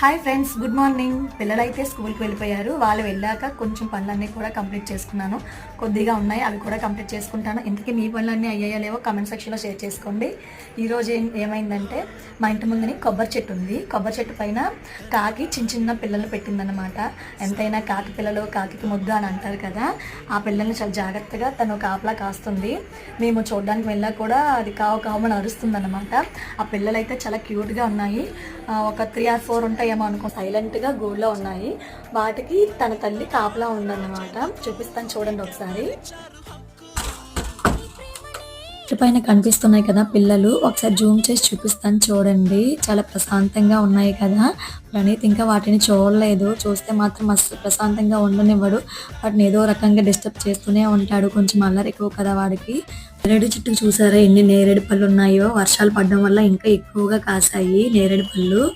Hi friends good morning పిల్లలైతే స్కూల్కి వెళ్ళిపోయారు. వాళ్ళు వెళ్ళాక కొంచెం పనులన్నీ కూడా కంప్లీట్ చేసుకున్నాను. కొద్దిగా ఉన్నాయి అవి కూడా కంప్లీట్ చేసుకుంటాను. ఇంతకీ మీ పనులన్నీ అయ్యాయో లేవో కమెంట్ సెక్షన్లో షేర్ చేసుకోండి. ఈరోజు ఏం ఏమైందంటే మా ఇంటి ముందుని కొబ్బరి చెట్టు ఉంది. కొబ్బరి చెట్టు పైన కాకి చిన్న చిన్న పిల్లలు పెట్టిందనమాట ఎంతైనా కాకి పిల్లలు కాకి ముద్దు అని అంటారు కదా ఆ పిల్లల్ని చాలా జాగ్రత్తగా తను కాపలా కాస్తుంది. మేము చూడడానికి వెళ్ళా కూడా అది కావు కావమని అరుస్తుంది అనమాట ఆ పిల్లలు అయితే చాలా క్యూట్గా ఉన్నాయి. ఒక త్రీ ఆర్ ఫోర్ ఉంటాయేమో అనుకో సైలెంట్గా గూళ్ళో ఉన్నాయి. వాటికి తన తల్లి కాపలా ఉందన్నమాట. చూపిస్తాను చూడండి ఒకసారి. చెట్టు పైన కనిపిస్తున్నాయి కదా పిల్లలు. ఒకసారి జూమ్ చేసి చూపిస్తాను చూడండి. చాలా ప్రశాంతంగా ఉన్నాయి కదా. ప్రణీత్ ఇంకా వాటిని చూడలేదు. చూస్తే మాత్రం మస్తు ప్రశాంతంగా ఉండనివ్వడు. వాటిని ఏదో రకంగా డిస్టర్బ్ చేస్తూనే ఉంటాడు. కొంచెం అల్లరి ఎక్కువ కదా వాడికి. నేరేడు చెట్టు చూసారా ఎన్ని నేరేడు పళ్ళు ఉన్నాయో? వర్షాలు పడడం వల్ల ఇంకా ఎక్కువగా కాసాయి నేరేడు పళ్ళు.